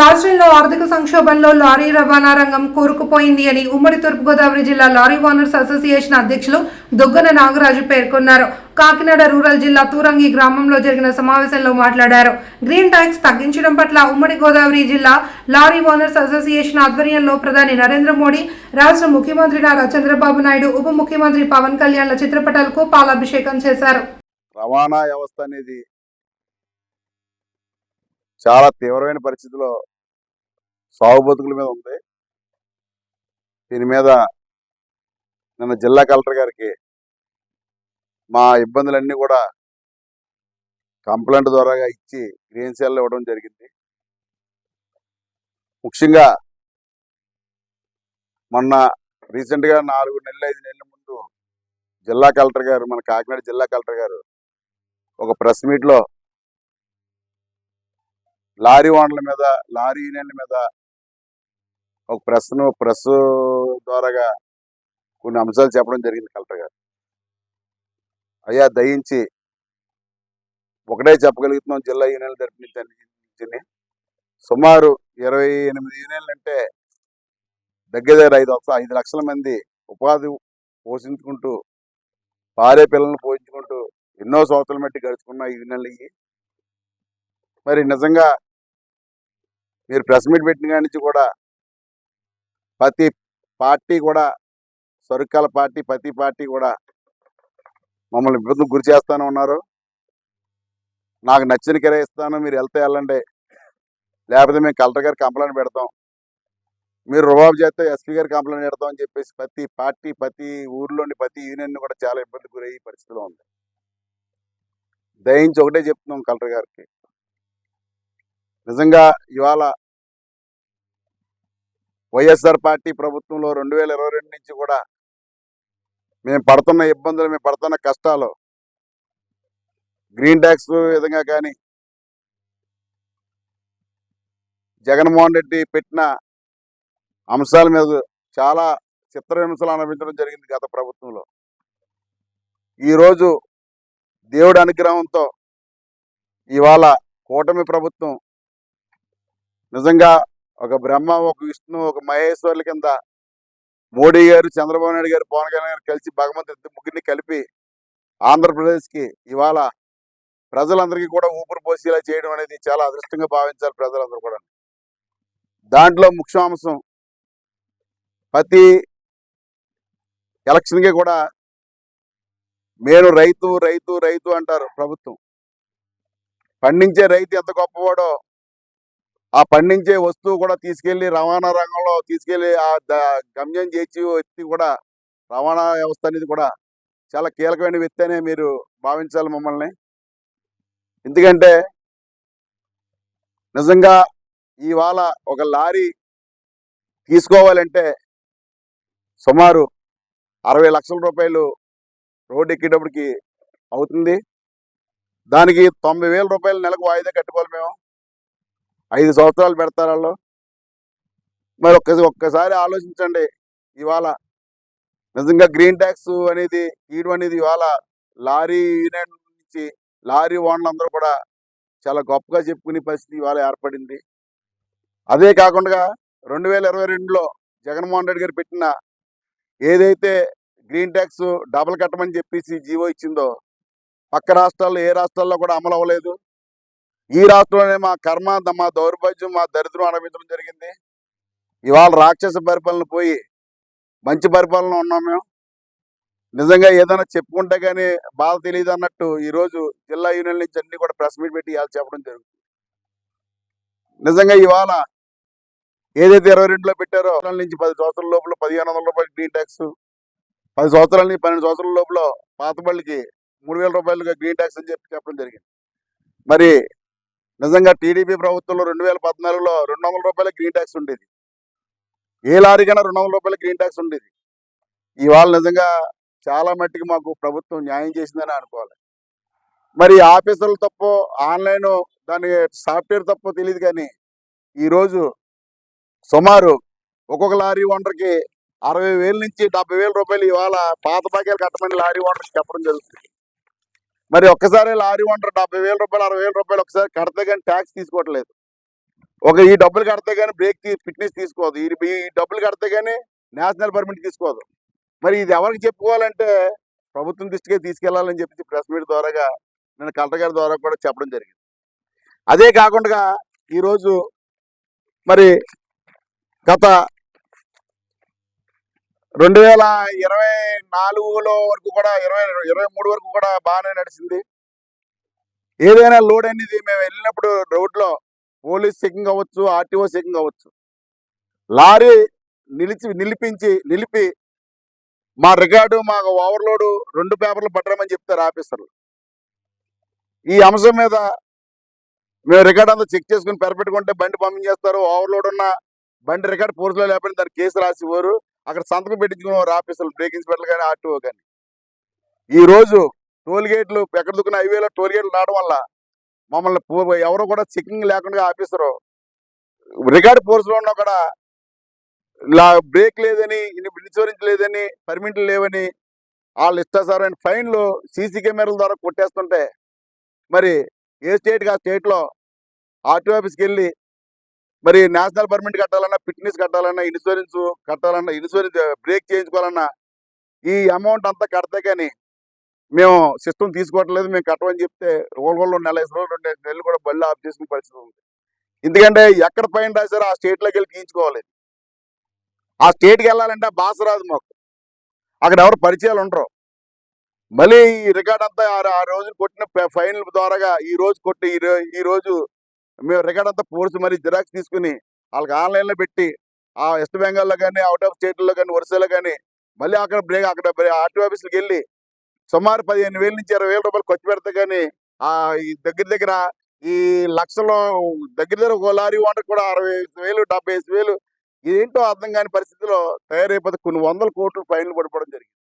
రాష్ట్రంలో ఆర్థిక సంక్షోభంలో లారీ రవాణా రంగం కూరుకుపోయింది అని ఉమ్మడి తూర్పుగోదావరి జిల్లా లారీ ఓనర్స్ అసోసియేషన్ అధ్యక్షులు దుగ్గన నాగరాజు పేర్కొన్నారు. కాకినాడ రూరల్ జిల్లా తూరంగి గ్రామంలో జరిగిన సమావేశంలో మాట్లాడారు. గ్రీన్ ట్యాక్స్ తగ్గించడం పట్ల ఉమ్మడి గోదావరి జిల్లా లారీ ఓనర్స్ అసోసియేషన్ ఆధ్వర్యంలో ప్రధాని నరేంద్ర మోడీ రాష్ట్ర ముఖ్యమంత్రి నారా చంద్రబాబు నాయుడు ఉప ముఖ్యమంత్రి పవన్ కళ్యాణ్ల చిత్రపటాలకు పాలాభిషేకం చేశారు. రవాణా వ్యవస్థ అనేది చాలా తీవ్రమైన పరిస్థితిలో సాగు బతుకుల మీద ఉంది. దీని మీద నిన్న జిల్లా కలెక్టర్ గారికి మా ఇబ్బందులన్నీ కూడా కంప్లైంట్ ద్వారాగా ఇచ్చి గ్రీన్ సెల్ ఇవ్వడం జరిగింది. ముఖ్యంగా మొన్న రీసెంట్గా నాలుగు నెలలు ఐదు నెలల ముందు జిల్లా కలెక్టర్ గారు మన కాకినాడ జిల్లా కలెక్టర్ గారు ఒక ప్రెస్ మీట్లో లారీ ఓనర్ల మీద లారీ యూనియన్ల మీద ఒక ప్రశ్న ప్రెస్ ద్వారాగా కొన్ని అంశాలు చెప్పడం జరిగింది కలెక్టర్ గారు. అయ్యా దయించి ఒకటే చెప్పగలుగుతున్నాం జిల్లా యూనియన్ల తరపు నుంచి సుమారు ఇరవై ఎనిమిది యూనియన్లు అంటే దగ్గర దగ్గర ఐదు ఐదు లక్షల మంది ఉపాధి పోషించుకుంటూ భార్య పిల్లల్ని పోషించుకుంటూ ఎన్నో సంవత్సరాలు మట్టి గడుచుకున్న ఈ యూనియన్లు మరి నిజంగా మీరు ప్రెస్ మీట్ పెట్టిన కాడి నుంచి కూడా ప్రతి పార్టీ కూడా సరుకాల పార్టీ ప్రతి పార్టీ కూడా మమ్మల్ని ఇబ్బందులు గురి చేస్తానే ఉన్నారు. నాకు నచ్చిన కిరా ఇస్తాను మీరు వెళ్తే వెళ్ళండి. లేకపోతే మేము కలెక్టర్ గారికి కంప్లైంట్ పెడతాం. మీరు రుబాబు చేస్తే ఎస్పీ గారికి కంప్లైంట్ పెడతాం అని చెప్పేసి ప్రతి పార్టీ ప్రతి ఊర్లోని ప్రతి యూనియన్ కూడా చాలా ఇబ్బంది గురయ్యే పరిస్థితిలో ఉంది. దయించి ఒకటే చెప్తున్నాం కలెక్టర్ గారికి. నిజంగా ఇవాళ వైఎస్ఆర్ పార్టీ ప్రభుత్వంలో రెండు వేల ఇరవై రెండు నుంచి కూడా మేము పడుతున్న ఇబ్బందులు మేము పడుతున్న కష్టాలు గ్రీన్ ట్యాక్స్ విధంగా కానీ జగన్మోహన్ రెడ్డి పెట్టిన అంశాల మీద చాలా చిత్ర అనుభవించడం జరిగింది గత ప్రభుత్వంలో. ఈరోజు దేవుడి అనుగ్రహంతో ఇవాళ కూటమి ప్రభుత్వం నిజంగా ఒక బ్రహ్మ ఒక విష్ణు ఒక మహేశ్వర్ల కింద మోడీ గారు చంద్రబాబు నాయుడు గారు పవన్ కళ్యాణ్ గారు కలిసి భగవంతు ముగ్గురిని కలిపి ఆంధ్రప్రదేశ్కి ఇవాళ ప్రజలందరికీ కూడా ఊపిరి పోసేలా చేయడం అనేది చాలా అదృష్టంగా భావించాలి ప్రజలందరూ కూడా దాంట్లో ముఖ్యాంశం ప్రతి ఎలక్షన్కి కూడా నేను రైతు రైతు రైతు అంటారు ప్రభుత్వం. పండించే రైతు ఎంత గొప్పవాడో ఆ పండించే వస్తువు కూడా తీసుకెళ్ళి రవాణా రంగంలో తీసుకెళ్ళి ఆ ద- గమ్యం చేసి వ్యక్తి కూడా రవాణా వ్యవస్థ అనేది కూడా చాలా కీలకమైన వ్యక్తి అనే మీరు భావించాలి మమ్మల్ని. ఎందుకంటే నిజంగా ఇవాళ ఒక లారీ తీసుకోవాలంటే సుమారు అరవై లక్షల రూపాయలు రోడ్డు ఎక్కేటప్పటికి అవుతుంది. దానికి తొంభై వేల రూపాయలు నెలకు వాయిదా కట్టుకోవాలి మేము. ఐదు సంవత్సరాలు పెడతారు వాళ్ళు. మరి ఒక్క ఒక్కసారి ఆలోచించండి. ఇవాళ నిజంగా గ్రీన్ ట్యాక్స్ అనేది తీయడం అనేది ఇవాళ లారీ యూనియన్ నుంచి లారీ ఓనర్లు కూడా చాలా గొప్పగా చెప్పుకునే పరిస్థితి ఇవాళ ఏర్పడింది. అదే కాకుండా రెండు వేల ఇరవై రెండులో జగన్మోహన్ రెడ్డి గారు పెట్టిన ఏదైతే గ్రీన్ ట్యాక్స్ డబుల్ కట్టమని చెప్పేసి జీవో ఇచ్చిందో పక్క రాష్ట్రాల్లో ఏ రాష్ట్రాల్లో కూడా అమలు అవ్వలేదు. ఈ రాష్ట్రంలోనే మా కర్మ మా దౌర్భాగ్యం మా దరిద్రం అనుభవించడం జరిగింది. ఇవాళ రాక్షస పరిపాలన పోయి మంచి పరిపాలన ఉన్నాం మేము. నిజంగా ఏదైనా చెప్పుకుంటే కానీ బాధ తెలియదు అన్నట్టు ఈరోజు జిల్లా యూనియన్ నుంచి అన్ని కూడా ప్రెస్ మీట్ పెట్టి ఇవాళ చెప్పడం జరుగుతుంది. నిజంగా ఇవాళ ఏదైతే ఇరవై రెండులో పెట్టారో నుంచి పది సంవత్సరాల లోపల పదిహేను వందల రూపాయలు గ్రీన్ ట్యాక్స్ పది సంవత్సరాల నుంచి పన్నెండు సంవత్సరాల లోపల పాత బళ్ళకి మూడు వేల రూపాయలుగా గ్రీన్ ట్యాక్స్ అని చెప్పి చెప్పడం జరిగింది. మరి నిజంగా టీడీపీ ప్రభుత్వంలో రెండు వేల పద్నాలుగులో రెండు వందల రూపాయల గ్రీన్ ట్యాక్స్ ఉండేది. ఏ లారీకైనా రెండు వందల రూపాయల గ్రీన్ ట్యాక్స్ ఉండేది. ఇవాళ నిజంగా చాలా మట్టికి మాకు ప్రభుత్వం న్యాయం చేసిందని అనుకోవాలి. మరి ఆఫీసర్లు తప్ప ఆన్లైన్ దాని సాఫ్ట్వేర్ తప్పో తెలియదు కానీ ఈరోజు సుమారు ఒక్కొక్క లారీ ఓనర్కి అరవై వేల నుంచి డెబ్బై వేల రూపాయలు ఇవాళ పాత బాకీలు కట్టమని లారీ ఓనర్కి చెప్పడం జరుగుతుంది. మరి ఒక్కసారి లారీ ఓనర్ డెబ్బై వేల రూపాయలు అరవై వేల రూపాయలు ఒకసారి కడితే కానీ ట్యాక్స్ తీసుకోవట్లేదు. ఒక ఈ డబ్బులు కడితే కానీ బ్రేక్ ఫిట్నెస్ తీసుకోదు. ఈ ఈ డబ్బులు కడితే కానీ నేషనల్ పర్మిట్ తీసుకోదు. మరి ఇది ఎవరికి చెప్పుకోవాలంటే ప్రభుత్వం దృష్టికే తీసుకెళ్ళాలని చెప్పి ప్రెస్ మీట్ ద్వారాగా నేను కలెక్టర్ గారి ద్వారా కూడా చెప్పడం జరిగింది. అదే కాకుండా ఈరోజు మరి గత రెండు వేల ఇరవై నాలుగులో వరకు కూడా ఇరవై ఇరవై మూడు వరకు కూడా బాగానే నడిచింది. ఏదైనా లోడ్ అనేది మేము వెళ్ళినప్పుడు రోడ్లో పోలీస్ చెకింగ్ అవ్వచ్చు ఆర్టీఓ చెకింగ్ అవ్వచ్చు. లారీ నిలిచి నిలిపించి నిలిపి మా రికార్డు మాకు ఓవర్లోడు రెండు పేపర్లు పట్టడమని చెప్తారు ఆఫీసర్లు. ఈ అంశం మీద మేము రికార్డ్ అంతా చెక్ చేసుకుని పెరపెట్టుకుంటే బండి పంపించేస్తారు. ఓవర్లోడ్ ఉన్న బండి రికార్డ్ పోలీసులో లేకపోతే దాని కేసు రాసివ్వరు. అక్కడ సంతకం పెట్టించుకున్నారు ఆఫీసులు బ్రేక్ ఇన్స్పెక్టర్ కానీ ఆర్టీఓ కానీ. ఈ రోజు టోల్ గేట్లు ఎక్కడ దుక్కున్న హైవేలో టోల్ గేట్లు రావడం వల్ల మమ్మల్ని ఎవరు కూడా చెకింగ్ లేకుండా ఆఫీసరు రికార్డ్ పోలీసులో ఉన్నా కూడా బ్రేక్ లేదని ఇన్సూరెన్స్ లేదని పర్మిట్లు లేవని వాళ్ళు ఇష్టాసారమైన ఫైన్లు సీసీ కెమెరాల ద్వారా కొట్టేస్తుంటే మరి ఏ స్టేట్కి ఆ స్టేట్లో ఆర్టీఓ ఆఫీస్కి వెళ్ళి మరి నేషనల్ పర్మిట్ కట్టాలన్నా ఫిట్నెస్ కట్టాలన్నా ఇన్సూరెన్స్ కట్టాలన్నా ఇన్సూరెన్స్ బ్రేక్ చేయించుకోవాలన్నా ఈ అమౌంట్ అంతా కడితే కానీ మేము సిస్టమ్ తీసుకోవట్లేదు మేము కట్టమని చెప్తే రోజుల్లో నెల ఐదు రోజులు రెండు నెలలు కూడా బళ్ళు ఆఫ్ చేసిన పరిస్థితి ఉంది. ఎందుకంటే ఎక్కడ పైన రాశారో ఆ స్టేట్లోకి వెళ్ళి గీయించుకోవాలి ఆ స్టేట్కి వెళ్ళాలంటే భాష రాదు మాకు. అక్కడ ఎవరు పరిచయాలు ఉండరు. మళ్ళీ ఈ రికార్డ్ అంతా ఆ- ఆ రోజు కొట్టిన ఫైనల్ ద్వారాగా ఈ రోజు కొట్టి ఈ ఈ రోజు మేము రికార్డ్ అంతా పోర్చి మరి జిరాక్స్ తీసుకుని వాళ్ళకి ఆన్లైన్లో పెట్టి ఆ వెస్ట్ బెంగాల్లో కానీ అవుట్ ఆఫ్ స్టేట్లో కానీ ఒరిస్సాలో కానీ మళ్ళీ అక్కడ బ్రేక్ అక్కడ ఆర్టీ ఆఫీసులకు వెళ్ళి సుమారు పదిహేను వేల నుంచి ఇరవై వేల రూపాయలు ఖర్చు పెడితే కానీ ఆ ఈ దగ్గర దగ్గర ఈ లక్షలో దగ్గర దగ్గర ఒక లారీ వంట కూడా అరవై ఐదు వేలు డెబ్బై ఐదు వేలు ఇదేంటో అర్థం కాని పరిస్థితిలో తయారైపోతే కొన్ని వందల కోట్లు ఫైన్లు పడిపోవడం జరిగింది.